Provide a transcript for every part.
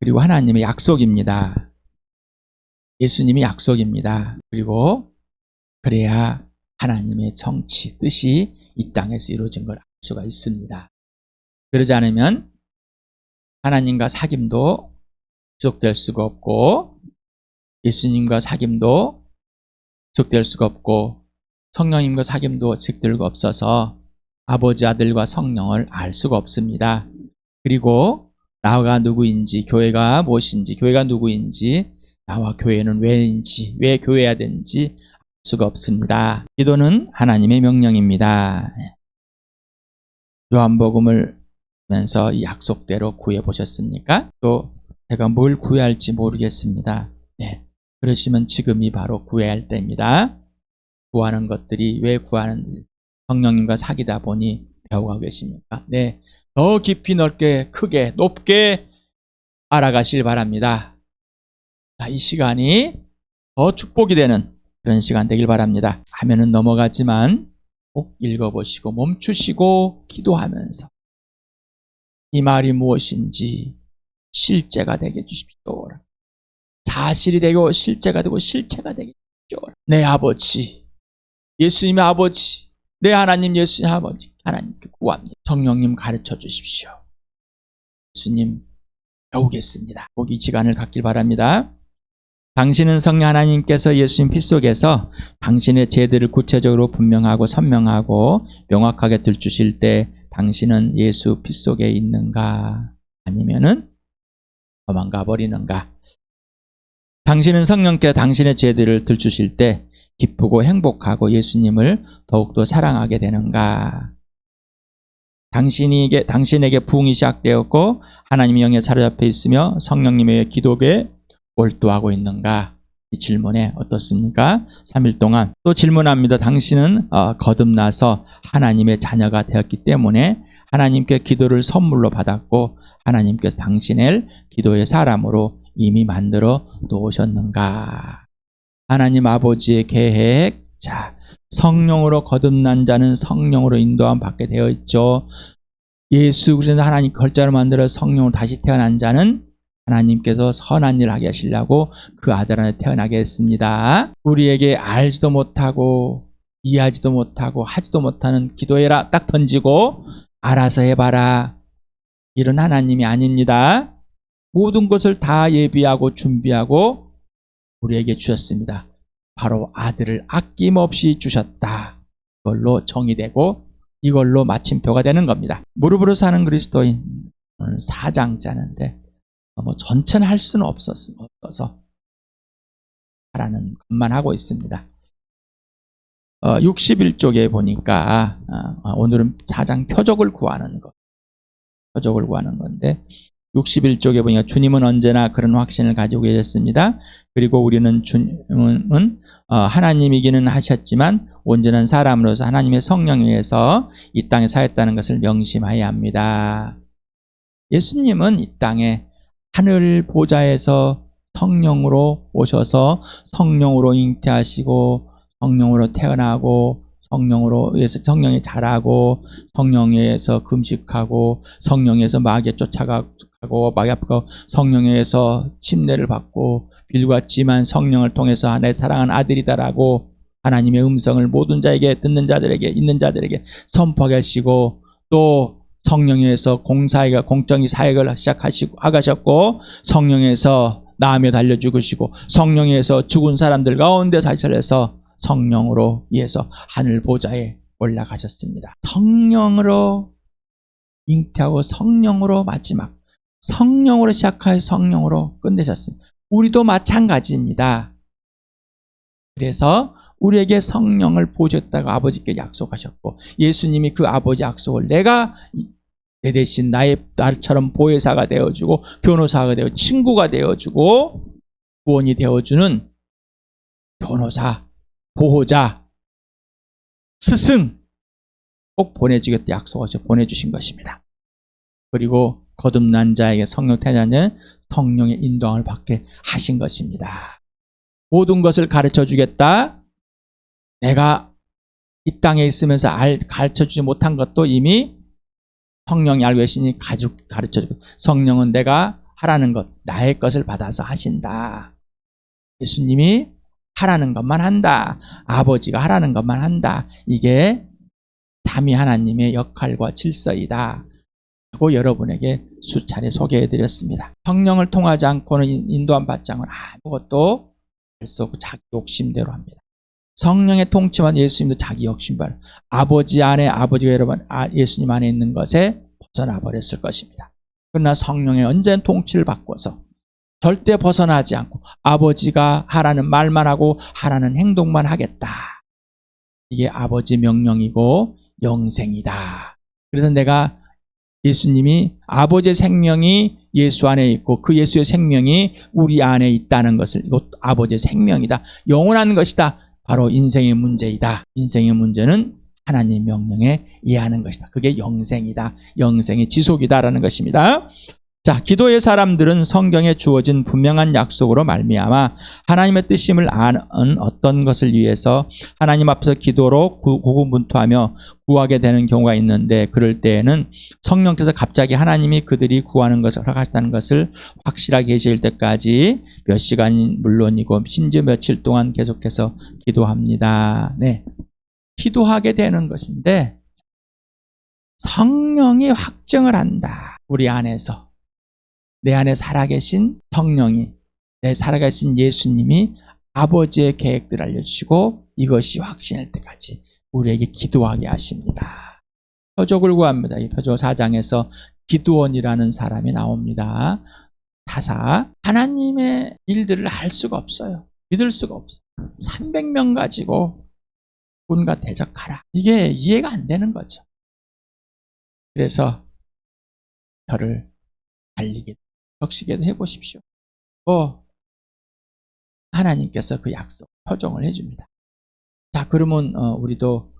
그리고 하나님의 약속입니다. 예수님이 약속입니다. 그리고 그래야 하나님의 정치, 뜻이 이 땅에서 이루어진 걸 알 수가 있습니다. 그러지 않으면 하나님과 사귐도 지속될 수가 없고 예수님과 사귐도 지속될 수가 없고 성령님과 사귐도 지속될 수가 없어서 아버지 아들과 성령을 알 수가 없습니다. 그리고 나가 누구인지 교회가 무엇인지 교회가 누구인지 나와 교회는 왜인지 왜 교회해야 되는지 알 수가 없습니다. 기도는 하나님의 명령입니다. 요한복음을 보면서 이 약속대로 구해 보셨습니까? 또 제가 뭘 구해야 할지 모르겠습니다. 네. 그러시면 지금이 바로 구해야 할 때입니다. 구하는 것들이 왜 구하는지 성령님과 사귀다 보니 배워가고 계십니까? 네. 더 깊이 넓게 크게 높게 알아가실 바랍니다. 자, 이 시간이 더 축복이 되는 그런 시간 되길 바랍니다. 하면은 넘어가지만 꼭 읽어보시고 멈추시고 기도하면서 이 말이 무엇인지 실제가 되게 해주십시오. 사실이 되고 실제가 되고 실체가 되게 해주십시오. 내 아버지, 예수님의 아버지, 내 하나님 예수님 아버지, 하나님께 구합니다. 성령님 가르쳐 주십시오. 예수님 배우겠습니다. 꼭 이 시간을 갖길 바랍니다. 당신은 성령 하나님께서 예수님 피 속에서 당신의 죄들을 구체적으로 분명하고 선명하고 명확하게 들추실 때 당신은 예수 피 속에 있는가 아니면은 도망가 버리는가 당신은 성령께 당신의 죄들을 들추실 때 기쁘고 행복하고 예수님을 더욱더 사랑하게 되는가 당신에게 당신에게 부흥이 시작되었고 하나님의 영에 사로잡혀 있으며 성령님의 기도에 몰두하고 있는가? 이 질문에 어떻습니까? 3일 동안 또 질문합니다. 당신은 어, 거듭나서 하나님의 자녀가 되었기 때문에 하나님께 기도를 선물로 받았고 하나님께서 당신을 기도의 사람으로 이미 만들어 놓으셨는가? 하나님 아버지의 계획, 자 성령으로 거듭난 자는 성령으로 인도함 받게 되어 있죠. 예수 그리스도 하나님 걸자로 만들어 성령으로 다시 태어난 자는 하나님께서 선한 일을 하게 하시려고 그 아들 안에 태어나게 했습니다. 우리에게 알지도 못하고 이해하지도 못하고 하지도 못하는 기도해라 딱 던지고 알아서 해봐라. 이런 하나님이 아닙니다. 모든 것을 다 예비하고 준비하고 우리에게 주셨습니다. 바로 아들을 아낌없이 주셨다. 이걸로 정의되고 이걸로 마침표가 되는 겁니다. 무릎으로 사는 그리스도인 오늘 사장자는데 뭐 전체는 할 수는 없었어, 없어서 하라는 것만 하고 있습니다. 어, 61쪽에 보니까 어, 오늘은 사장 표적을 구하는 것, 표적을 구하는 건데 61쪽에 보니까 주님은 언제나 그런 확신을 가지고 계셨습니다. 그리고 우리는 주님은 어, 하나님이기는 하셨지만 온전한 사람으로서 하나님의 성령에 의해서 이 땅에 사였다는 것을 명심해야 합니다. 예수님은 이 땅에 하늘 보좌에서 성령으로 오셔서 성령으로 잉태하시고 성령으로 태어나고 성령으로 의해서 성령이 자라고 성령에서 금식하고 성령에서 마귀에 쫓아가고 마귀 앞고 성령에서 침례를 받고 빌같지만 성령을 통해서 내 사랑하는 아들이다라고 하나님의 음성을 모든 자에게 듣는 자들에게 있는 자들에게 선포하게 하시고 또 성령에서 공사회가 공정이 사역을 시작하시고 하가셨고 성령에서 나음에 달려 죽으시고 성령에서 죽은 사람들 가운데 다시 살려서 성령으로 위해서 하늘 보좌에 올라가셨습니다. 성령으로 잉태하고 성령으로 마지막 성령으로 시작하여 성령으로 끝내셨습니다. 우리도 마찬가지입니다. 그래서 우리에게 성령을 보셨다고 아버지께 약속하셨고 예수님이 그 아버지 약속을 내가 내 대신 나의 나처럼 보혜사가 되어주고 변호사가 되어 친구가 되어주고 구원이 되어주는 변호사, 보호자, 스승 꼭 보내주겠다 약속하셔 보내주신 것입니다. 그리고 거듭난 자에게 성령 태자는 성령의 인도함을 받게 하신 것입니다. 모든 것을 가르쳐 주겠다. 내가 이 땅에 있으면서 알, 가르쳐 주지 못한 것도 이미 성령이 알고 계시니 가르쳐 주고 성령은 내가 하라는 것, 나의 것을 받아서 하신다. 예수님이 하라는 것만 한다. 아버지가 하라는 것만 한다. 이게 삼위 하나님의 역할과 질서이다. 하고 여러분에게 수차례 소개해 드렸습니다. 성령을 통하지 않고는 받지 않고는 아무것도 할 수 없고 자기 욕심대로 합니다. 성령의 통치만 예수님도 자기 욕심대로 아버지 안에 아버지가 여러분 아, 예수님 안에 있는 것에 벗어나 버렸을 것입니다. 그러나 성령의 언제나 통치를 바꿔서 절대 벗어나지 않고 아버지가 하라는 말만 하고 하라는 행동만 하겠다. 이게 아버지 명령이고 영생이다. 그래서 내가 예수님이 아버지의 생명이 예수 안에 있고 그 예수의 생명이 우리 안에 있다는 것을 이것 아버지의 생명이다. 영원한 것이다. 바로 인생의 문제이다. 인생의 문제는 하나님 명령에 이해하는 것이다. 그게 영생이다. 영생의 지속이다라는 것입니다. 자, 기도의 사람들은 성경에 주어진 분명한 약속으로 말미암아 하나님의 뜻임을 아는 어떤 것을 위해서 하나님 앞에서 기도로 구- 고군분투하며 구하게 되는 경우가 있는데 그럴 때에는 성령께서 갑자기 하나님이 그들이 구하는 것을 허락하시다는 것을 확실하게 계실 때까지 몇 시간이 물론이고 심지어 며칠 동안 계속해서 기도합니다. 네. 기도하게 되는 것인데 성령이 확정을 한다. 우리 안에서 내 안에 살아계신 성령이 내 살아계신 예수님이 아버지의 계획들을 알려주시고 이것이 확신할 때까지 우리에게 기도하게 하십니다. 표적을 구합니다. 이 표적 4장에서 기도원이라는 사람이 나옵니다. 타사 하나님의 일들을 할 수가 없어요. 믿을 수가 없어요. 300명 가지고 군과 대적하라. 이게 이해가 안 되는 거죠. 그래서 저를 달리게 적시게도 해보십시오. 뭐 하나님께서 그 약속 표정을 해줍니다. 자 그러면 어, 우리도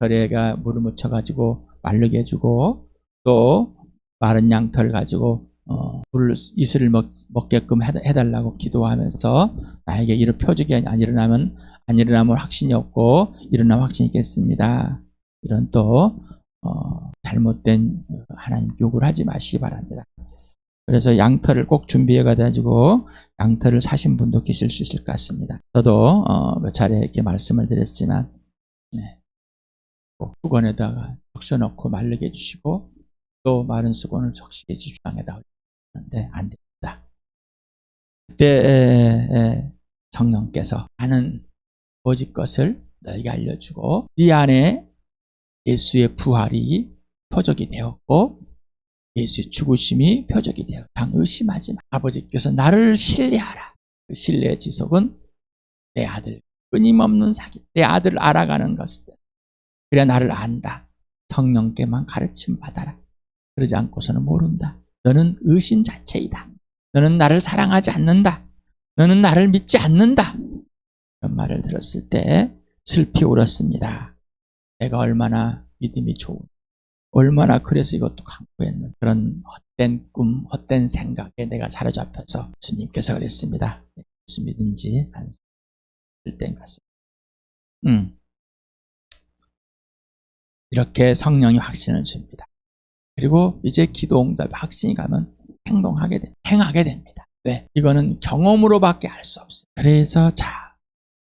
별에가 물을 묻혀 가지고 마르게 해주고 또 마른 양털 가지고 어, 물을 이슬을 먹, 먹게끔 해- 해달라고 기도하면서 나에게 이런 표적이 안 일어나면 안 일어나면 확신이 없고 일어나면 확신이 있겠습니다. 이런 또 어, 잘못된 하나님 욕을 하지 마시기 바랍니다. 그래서 양털을 꼭 준비해 가지고 양털을 사신 분도 계실 수 있을 것 같습니다. 저도 어, 몇 차례 이렇게 말씀을 드렸지만 네. 꼭 수건에다가 적셔놓고 마르게 해주시고 또 마른 수건을 해주시고 땅에다 올리는데 안 됩니다. 그때 성령께서 하는 오직 것을 너희가 알려주고 네 안에 예수의 부활이 표적이 되었고 예수의 죽으심이 표적이 되어 당 의심하지 마. 아버지께서 나를 신뢰하라. 그 신뢰의 지속은 내 아들 끊임없는 사기. 내 아들을 알아가는 것을 그래 나를 안다. 성령께만 가르침 받아라. 그러지 않고서는 모른다. 너는 의심 자체이다. 너는 나를 사랑하지 않는다. 너는 나를 믿지 않는다. 그런 말을 들었을 때 슬피 울었습니다. 내가 얼마나 믿음이 좋은 얼마나 그래서 이것도 강구했는 그런 헛된 꿈, 헛된 생각에 내가 사로잡혀서 주님께서 그랬습니다. 무슨 믿은지 안 쓸땐 같습니다. 음. 이렇게 성령이 확신을 줍니다. 그리고 이제 기도 응답 확신이 가면 행동하게 돼, 행하게 됩니다. 왜? 이거는 경험으로밖에 알 수 없어요. 그래서 자,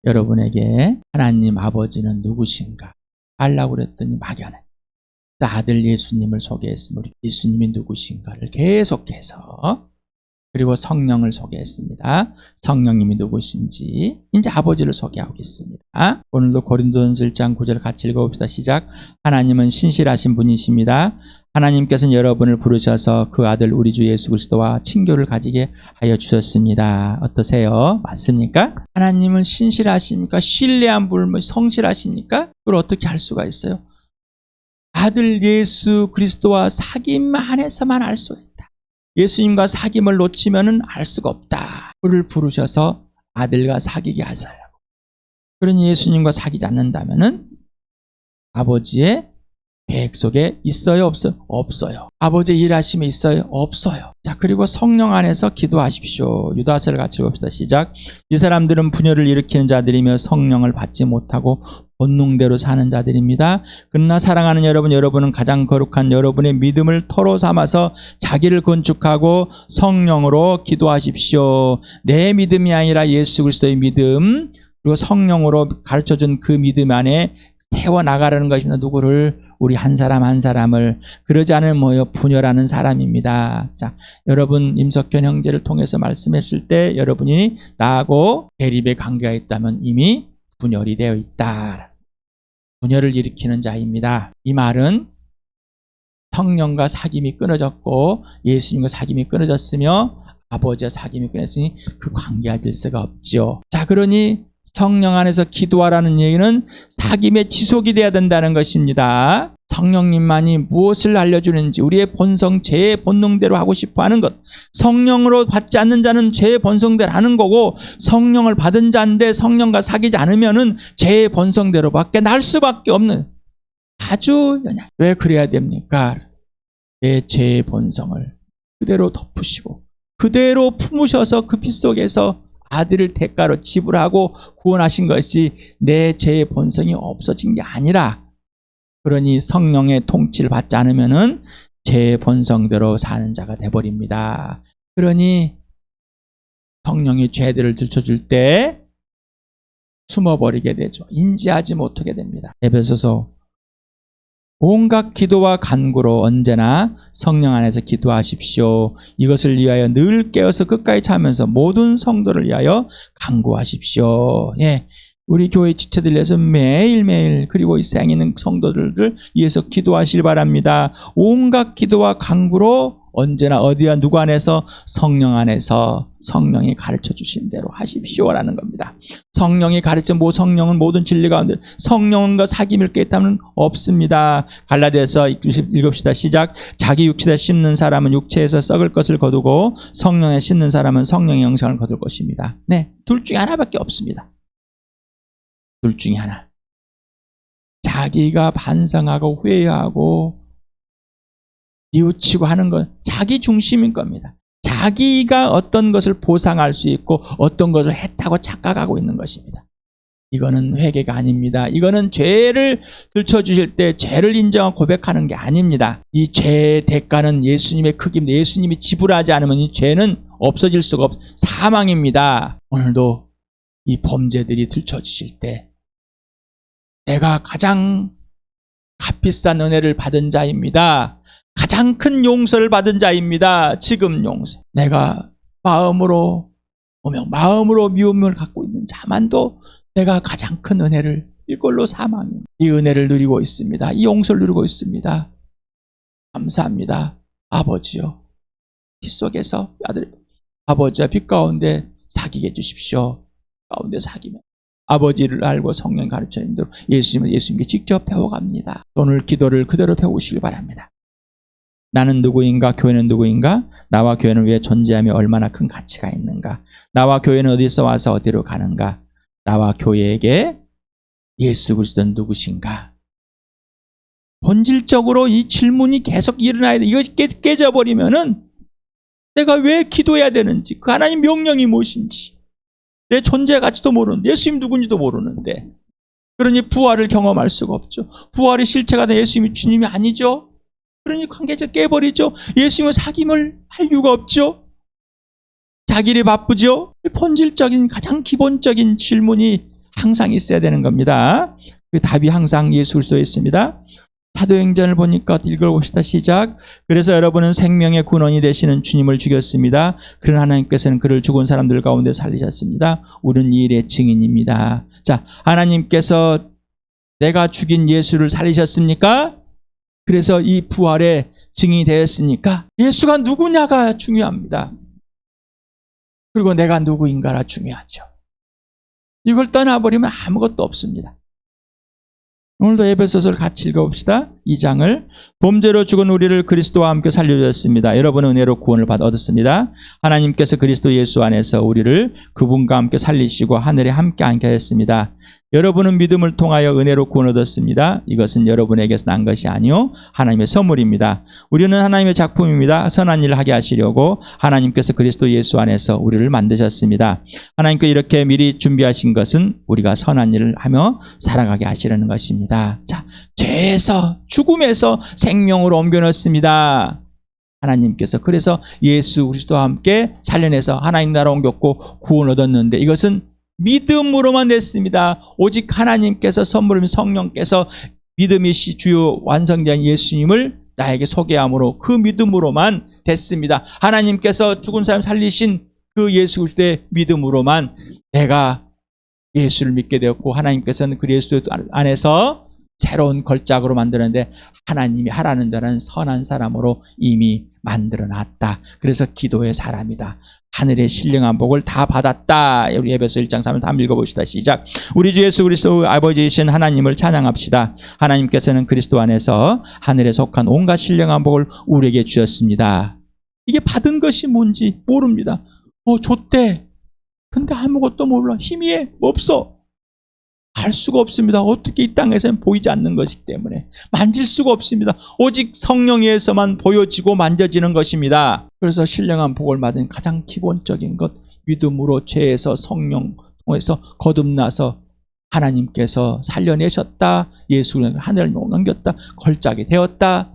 여러분에게 하나님 아버지는 누구신가 알라고 그랬더니 막연해. 아들 예수님을 소개했으면 우리 예수님이 누구신가를 계속해서 그리고 성령을 소개했습니다. 성령님이 누구신지 이제 아버지를 소개하겠습니다. 오늘도 고린도전서 1장 9절 같이 읽어봅시다. 시작. 하나님은 신실하신 분이십니다. 하나님께서는 여러분을 부르셔서 그 아들 우리 주 예수 그리스도와 친교를 가지게 하여 주셨습니다. 어떠세요? 맞습니까? 하나님은 신실하십니까? 신뢰한 분, 뭐 성실하십니까? 그걸 어떻게 할 수가 있어요? 아들 예수 그리스도와 사귐 안에서만 알 수가 있다. 예수님과 사귐을 놓치면은 알 수가 없다. 그를 부르셔서 아들과 사귀게 하세요. 그러니 예수님과 사귀지 않는다면은 아버지의 계획 속에 있어요, 없어요? 없어요. 아버지 일하심에 있어요? 없어요. 자, 그리고 성령 안에서 기도하십시오. 유다서를 같이 봅시다. 시작. 이 사람들은 분열을 일으키는 자들이며 성령을 받지 못하고 본능대로 사는 자들입니다. 그러나 사랑하는 여러분, 여러분은 가장 거룩한 여러분의 믿음을 토로 삼아서 자기를 건축하고 성령으로 기도하십시오. 내 믿음이 아니라 예수 그리스도의 믿음, 그리고 성령으로 가르쳐준 그 믿음 안에 태워 나가라는 것입니다. 누구를 우리 한 사람 한 사람을 그러지 않으면 뭐요 분열하는 사람입니다. 자, 여러분 임석현 형제를 통해서 말씀했을 때 여러분이 나하고 대립의 관계가 있다면 이미 분열이 되어 있다. 분열을 일으키는 자입니다. 이 말은 성령과 사귐이 끊어졌고 예수님과 사귐이 끊어졌으며 아버지와 사귐이 끊었으니 그 관계가 질서가 없죠. 자, 그러니 성령 안에서 기도하라는 얘기는 사귐의 지속이 돼야 된다는 것입니다. 성령님만이 무엇을 알려주는지 우리의 본성, 제 본능대로 하고 싶어 하는 것. 성령으로 받지 않는 자는 제 본성대로 하는 거고 성령을 받은 자인데 성령과 사귀지 않으면은 제 본성대로밖에 날 수밖에 없는 아주 연약. 왜 그래야 됩니까? 내제 본성을 그대로 덮으시고 그대로 품으셔서 그 빛 속에서 아들을 대가로 지불하고 구원하신 것이 내 죄의 본성이 없어진 게 아니라 그러니 성령의 통치를 받지 않으면은 죄의 본성대로 사는 자가 돼버립니다. 그러니 성령이 죄들을 들춰줄 때 숨어버리게 되죠. 인지하지 못하게 됩니다. 에베소서 온갖 기도와 간구로 언제나 성령 안에서 기도하십시오. 이것을 위하여 늘 깨어서 끝까지 참으면서 모든 성도를 위하여 간구하십시오. 예. 우리 교회 지체들 위해서 매일매일 그리고 이 있는 성도들을 위해서 기도하실 바랍니다. 온갖 기도와 간구로 언제나 어디와 누구 안에서 성령 안에서 성령이 가르쳐 주신 대로 하십시오라는 겁니다. 성령이 가르쳐 모 성령은 모든 진리 가운데 성령과 사귐을 깨닫는 없습니다. 갈라디아서 읽읍시다. 시작. 자기 육체에 씹는 사람은 육체에서 썩을 것을 거두고 성령에 씹는 사람은 성령의 영생을 거둘 것입니다. 네, 둘 중에 하나밖에 없습니다. 둘 중에 하나. 자기가 반성하고 회개하고 뉘우치고 하는 건 자기 중심인 겁니다. 자기가 어떤 것을 보상할 수 있고 어떤 것을 했다고 착각하고 있는 것입니다. 이거는 회개가 아닙니다. 이거는 죄를 들춰주실 때 죄를 인정하고 고백하는 게 아닙니다. 이 죄의 대가는 예수님의 크기입니다. 예수님이 지불하지 않으면 이 죄는 없어질 수가 없, 사망입니다. 오늘도 이 범죄들이 들춰주실 때 내가 가장 값비싼 은혜를 받은 자입니다. 가장 큰 용서를 받은 자입니다. 지금 용서. 내가 마음으로 오며 마음으로 미움을 갖고 있는 자만도 내가 가장 큰 은혜를 이걸로 사망. 이 은혜를 누리고 있습니다. 이 용서를 누리고 있습니다. 감사합니다. 아버지요. 빛 속에서 아들 아버지와 빛 가운데 사귀게 해 주십시오. 가운데 사귀면 아버지를 알고 성령 가르치는 대로 예수님을 예수님께 직접 배워갑니다. 오늘 기도를 그대로 배우시길 바랍니다. 나는 누구인가? 교회는 누구인가? 나와 교회는 왜 존재하며 얼마나 큰 가치가 있는가? 나와 교회는 어디서 와서 어디로 가는가? 나와 교회에게 예수 그리스도는 누구신가? 본질적으로 이 질문이 계속 일어나야 돼. 이것이 깨, 깨져버리면은 내가 왜 기도해야 되는지, 그 하나님 명령이 무엇인지, 내 존재 가치도 모르는데, 예수님 누군지도 모르는데, 그러니 부활을 경험할 수가 없죠. 부활의 실체가 된 예수님이 주님이 아니죠. 그러니 관계자 깨버리죠. 예수님은 사귐을 할 이유가 없죠. 자기를 바쁘죠. 본질적인 가장 기본적인 질문이 항상 있어야 되는 겁니다. 그 답이 항상 예수 그리스도에 있습니다. 사도행전을 보니까 읽어봅시다. 시작. 그래서 여러분은 생명의 근원이 되시는 주님을 죽였습니다. 그러나 하나님께서는 그를 죽은 사람들 가운데 살리셨습니다. 우리는 이 일의 증인입니다. 자, 하나님께서 내가 죽인 예수를 살리셨습니까? 그래서 이 부활의 증인이 되었으니까 예수가 누구냐가 중요합니다. 그리고 내가 누구인가가 중요하죠. 이걸 떠나버리면 아무것도 없습니다. 오늘도 에베소서를 같이 읽어봅시다. 2장을 범죄로 죽은 우리를 그리스도와 함께 살려주셨습니다. 여러분은 은혜로 구원을 받아 얻었습니다. 하나님께서 그리스도 예수 안에서 우리를 그분과 함께 살리시고 하늘에 함께 앉게 하셨습니다. 여러분은 믿음을 통하여 은혜로 구원 얻었습니다. 이것은 여러분에게서 난 것이 아니요 하나님의 선물입니다. 우리는 하나님의 작품입니다. 선한 일을 하게 하시려고 하나님께서 그리스도 예수 안에서 우리를 만드셨습니다. 하나님께 이렇게 미리 준비하신 것은 우리가 선한 일을 하며 살아가게 하시려는 것입니다. 자, 죄에서 죽 음에서 생명으로 옮겨 넣습니다. 하나님께서 그래서 예수 그리스도와 함께 살려내서 하나님 나라 옮겼고 구원 얻었는데 이것은 믿음으로만 됐습니다. 오직 하나님께서 선물을 성령께서 믿음이 시 주요 완성된 예수님을 나에게 소개함으로 그 믿음으로만 됐습니다. 하나님께서 죽은 사람 살리신 그 예수 그리스도의 믿음으로만 내가 예수를 믿게 되었고 하나님께서는 그 예수 안에서 새로운 걸작으로 만드는데 하나님이 하라는 대로는 선한 사람으로 이미 만들어 놨다. 그래서 기도의 사람이다. 하늘의 신령한 복을 다 받았다. 우리 에베소 1장 3을 다 읽어봅시다. 시작. 우리 주 예수 그리스도 아버지이신 하나님을 찬양합시다. 하나님께서는 그리스도 안에서 하늘에 속한 온갖 신령한 복을 우리에게 주셨습니다. 이게 받은 것이 뭔지 모릅니다. 어, 줬대. 근데 아무것도 몰라. 힘이 없어. 알 수가 없습니다. 어떻게 이 땅에서는 보이지 않는 것이기 때문에 만질 수가 없습니다. 오직 성령에서만 보여지고 만져지는 것입니다. 그래서 신령한 복을 받은 가장 기본적인 것 믿음으로 죄에서 성령 통해서 거듭나서 하나님께서 살려내셨다. 예수를 하늘을 넘겼다. 걸작이 되었다.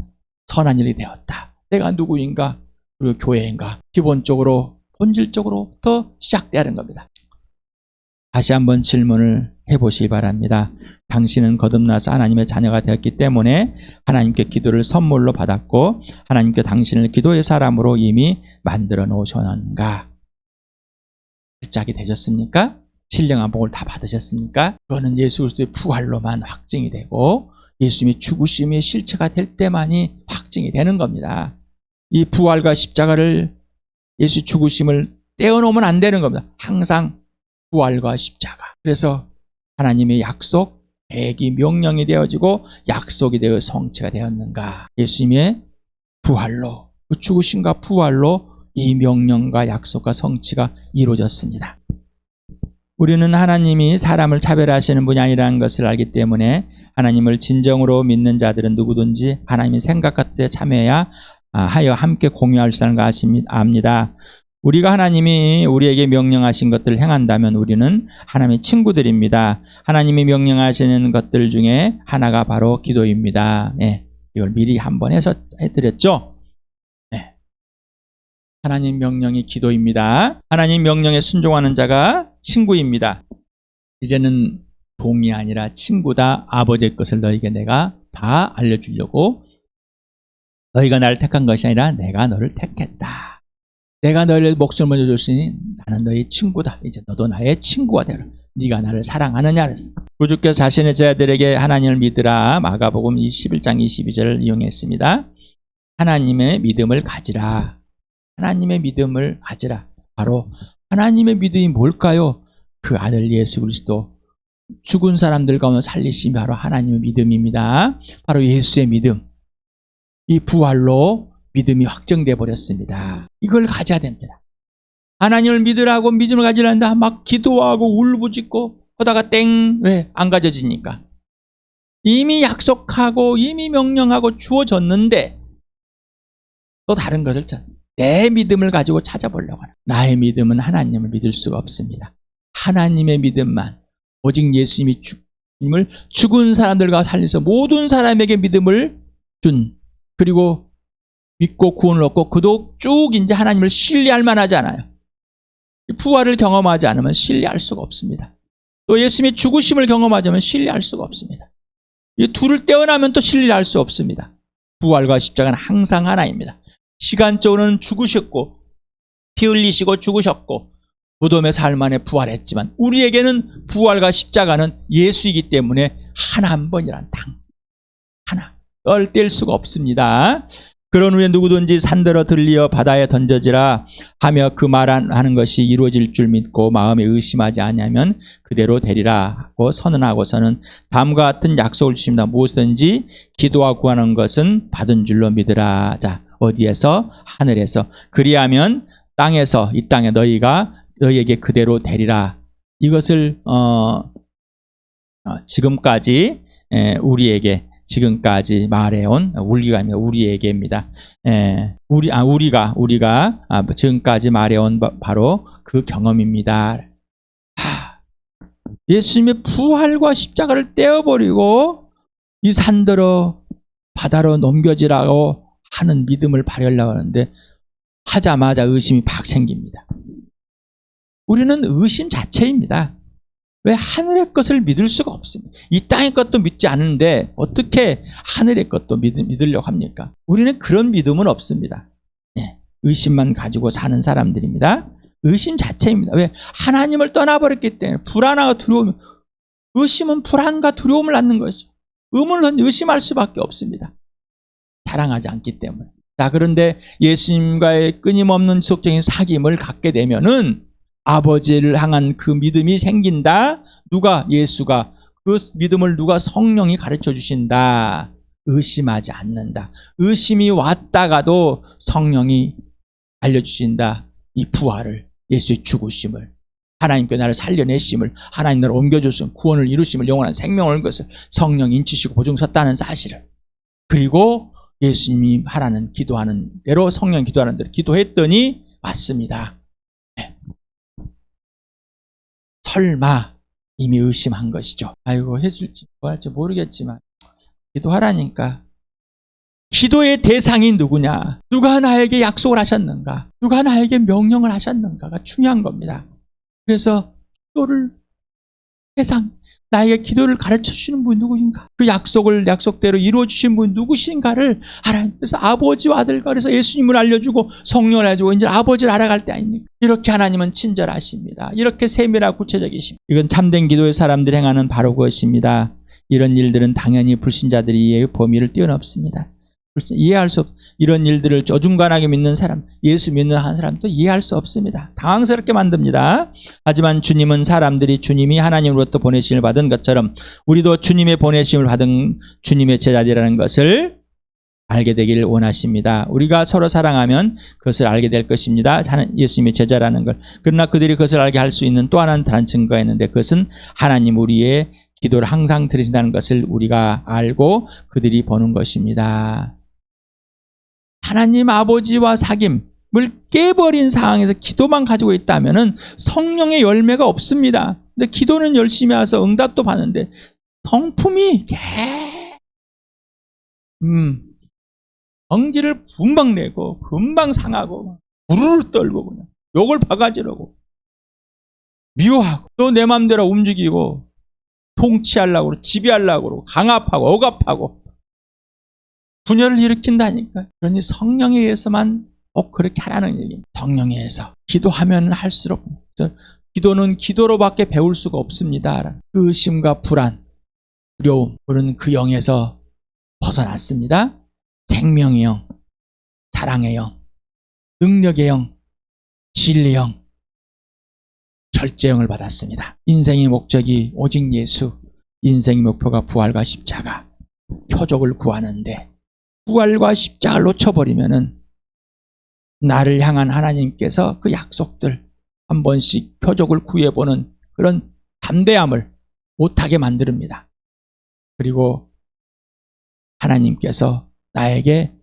선한 일이 되었다. 내가 누구인가? 그리고 교회인가? 기본적으로 본질적으로부터 시작되는 겁니다. 다시 한번 질문을 해보시기 바랍니다. 당신은 거듭나서 하나님의 자녀가 되었기 때문에 하나님께 기도를 선물로 받았고 하나님께 당신을 기도의 사람으로 이미 만들어 놓으셨는가? 일짝이 되셨습니까? 신령한 복을 다 받으셨습니까? 그거는 예수 그리스도의 부활로만 확증이 되고 예수님의 죽으심이 실체가 될 때만이 확증이 되는 겁니다. 이 부활과 십자가를 예수 죽으심을 떼어놓으면 안 되는 겁니다. 항상 부활과 십자가. 그래서 하나님의 약속, 계획이 명령이 되어지고 약속이 되어 성취가 되었는가? 예수님의 부활로, 그 죽으심과 부활로 이 명령과 약속과 성취가 이루어졌습니다. 우리는 하나님이 사람을 차별하시는 분이 아니라는 것을 알기 때문에 하나님을 진정으로 믿는 자들은 누구든지 하나님의 생각 같은 데 참여해야 하여 함께 공유할 수 있다는 걸 압니다. 우리가 하나님이 우리에게 명령하신 것들을 행한다면 우리는 하나님의 친구들입니다. 하나님이 명령하시는 것들 중에 하나가 바로 기도입니다. 네, 이걸 미리 한번 해서 해드렸죠. 네. 하나님 명령이 기도입니다. 하나님 명령에 순종하는 자가 친구입니다. 이제는 동이 아니라 친구다. 아버지의 것을 너에게 내가 다 알려주려고 너희가 나를 택한 것이 아니라 내가 너를 택했다. 내가 너희를 목숨을 먼저 줬으니 나는 너희 친구다. 이제 너도 나의 친구가 되라. 네가 나를 사랑하느냐 그랬어. 구주께서 자신의 제자들에게 하나님을 믿으라. 마가복음 21장 22절을 이용했습니다. 하나님의 믿음을 가지라. 하나님의 믿음을 가지라. 바로 하나님의 믿음이 뭘까요? 그 아들 예수 그리스도 죽은 사람들 가운데 살리심이 바로 하나님의 믿음입니다. 바로 예수의 믿음. 이 부활로 믿음이 확정돼 버렸습니다. 이걸 가져야 됩니다. 하나님을 믿으라고 믿음을 가지려는데 막 기도하고 울부짖고 하다가 땡 왜 안 가져지니까 이미 약속하고 이미 명령하고 주어졌는데 또 다른 것을 내 믿음을 가지고 찾아보려고 하는 나의 믿음은 하나님을 믿을 수가 없습니다. 하나님의 믿음만 오직 예수님이 죽음을 죽은 사람들과 살려서 모든 사람에게 믿음을 준 그리고 믿고 구원을 얻고 그도 쭉 이제 하나님을 신뢰할 만하지 않아요. 부활을 경험하지 않으면 신뢰할 수가 없습니다. 또 예수님의 죽으심을 경험하자면 신뢰할 수가 없습니다. 이 둘을 떼어나면 또 신뢰할 수 없습니다. 부활과 십자가는 항상 하나입니다. 시간적으로는 죽으셨고 피 흘리시고 죽으셨고 무덤의 삶 안에 부활했지만 우리에게는 부활과 십자가는 예수이기 때문에 하나 한 번이란 당 하나 널뗄 수가 없습니다. 그런 후에 누구든지 산들어 들리어 바다에 던져지라 하며 그 말하는 것이 이루어질 줄 믿고 마음에 의심하지 않으면 그대로 되리라 하고 선언하고서는 다음과 같은 약속을 주십니다. 무엇이든지 기도와 구하는 것은 받은 줄로 믿으라. 자, 어디에서? 하늘에서. 그리하면 땅에서 이 땅에 너희가 너희에게 그대로 되리라. 이것을 어, 어, 지금까지 에, 우리에게 지금까지 말해온 우리가 우리에게입니다. 에, 우리 아 우리가 우리가 아, 지금까지 말해온 바, 바로 그 경험입니다. 하, 예수님의 부활과 십자가를 떼어버리고 이 산더러 바다로 넘겨지라고 하는 믿음을 발휘하려고 하는데 하자마자 의심이 팍 생깁니다. 우리는 의심 자체입니다. 왜 하늘의 것을 믿을 수가 없습니다. 이 땅의 것도 믿지 않는데 어떻게 하늘의 것도 믿, 믿으려고 합니까? 우리는 그런 믿음은 없습니다. 예, 의심만 가지고 사는 사람들입니다. 의심 자체입니다. 왜? 하나님을 떠나버렸기 때문에 불안하고 두려움, 의심은 불안과 두려움을 낳는 것이죠. 의문은 의심할 수밖에 없습니다. 사랑하지 않기 때문에. 자, 그런데 예수님과의 끊임없는 지속적인 사귐을 갖게 되면은 아버지를 향한 그 믿음이 생긴다. 누가 예수가 그 믿음을 누가 성령이 가르쳐 주신다. 의심하지 않는다. 의심이 왔다가도 성령이 알려주신다. 이 부활을 예수의 죽으심을 하나님께 나를 살려내심을 하나님 나를 옮겨줬음 구원을 이루심을 영원한 생명을 것을 성령 인치시고 보증 섰다는 사실을 그리고 예수님이 하라는 기도하는 대로 성령 기도하는 대로 기도했더니 맞습니다. 네. 설마 이미 의심한 것이죠. 아이고 해줄지 뭐 할지 모르겠지만 기도하라니까. 기도의 대상이 누구냐? 누가 나에게 약속을 하셨는가? 누가 나에게 명령을 하셨는가가 중요한 겁니다. 그래서 기도를 대상 나에게 기도를 가르쳐 주시는 분이 누구인가? 그 약속을 약속대로 이루어 주신 분이 누구신가를. 그래서 아버지와 아들과 그래서 예수님을 알려주고 성령을 알려주고 이제 아버지를 알아갈 때 아닙니까? 이렇게 하나님은 친절하십니다. 이렇게 세밀하고 구체적이십니다. 이건 참된 기도의 사람들이 행하는 바로 그것입니다. 이런 일들은 당연히 불신자들의 범위를 뛰어넘습니다. 이해할 수 없, 이런 일들을 어중간하게 믿는 사람, 예수 믿는 한 사람도 이해할 수 없습니다. 당황스럽게 만듭니다. 하지만 주님은 사람들이 주님이 하나님으로부터 보내심을 받은 것처럼 우리도 주님의 보내심을 받은 주님의 제자들이라는 것을 알게 되기를 원하십니다. 우리가 서로 사랑하면 그것을 알게 될 것입니다. 예수님의 제자라는 걸. 그러나 그들이 그것을 알게 할 수 있는 또 하나는 다른 증거가 있는데 그것은 하나님 우리의 기도를 항상 들으신다는 것을 우리가 알고 그들이 보는 것입니다. 하나님 아버지와 사귐을 깨버린 상황에서 기도만 가지고 있다면 성령의 열매가 없습니다. 근데 기도는 열심히 해서 응답도 받는데 성품이 개, 음, 성질을 금방 내고 금방 상하고 부르르 떨고 그냥 욕을 바가지르고 미워하고 또내 맘대로 움직이고 통치하려고 지배하려고 강압하고 억압하고 분열을 일으킨다니까. 그러니 성령에 의해서만 꼭 그렇게 하라는 얘기입니다. 성령에 의해서. 기도하면 할수록 기도는 기도로밖에 배울 수가 없습니다. 그 의심과 불안, 두려움, 그런 그 영에서 벗어났습니다. 생명의 영, 사랑의 영, 능력의 영, 진리의 영, 절제형을 받았습니다. 인생의 목적이 오직 예수, 인생의 목표가 부활과 십자가, 표적을 구하는데 부활과 십자가를 놓쳐버리면은 나를 향한 하나님께서 그 약속들 한 번씩 표적을 구해보는 그런 담대함을 못하게 만듭니다. 그리고 하나님께서 나에게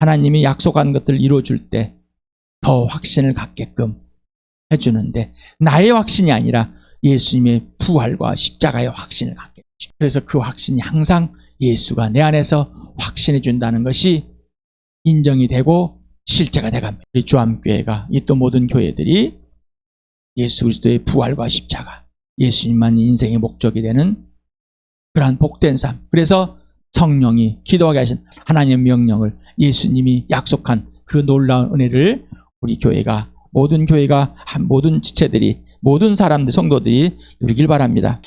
하나님이 약속한 것들을 이루어줄 때 더 확신을 갖게끔 해주는데 나의 확신이 아니라 예수님의 부활과 십자가의 확신을 갖게 됩니다. 그래서 그 확신이 항상 예수가 내 안에서 확신해 준다는 것이 인정이 되고 실제가 돼갑니다. 우리 주암교회가 이 또 모든 교회들이 예수 그리스도의 부활과 십자가, 예수님만 인생의 목적이 되는 그러한 복된 삶. 그래서 성령이 기도하게 하신 하나님의 명령을 예수님이 약속한 그 놀라운 은혜를 우리 교회가 모든 교회가 한 모든 지체들이 모든 사람들 성도들이 누리길 바랍니다.